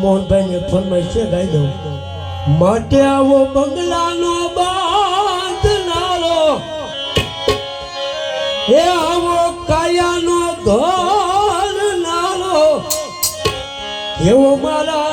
મોહનભાઈ ને ફરમાય છે ગાઈ દઉં. માટે આવો બંગલાનો રામ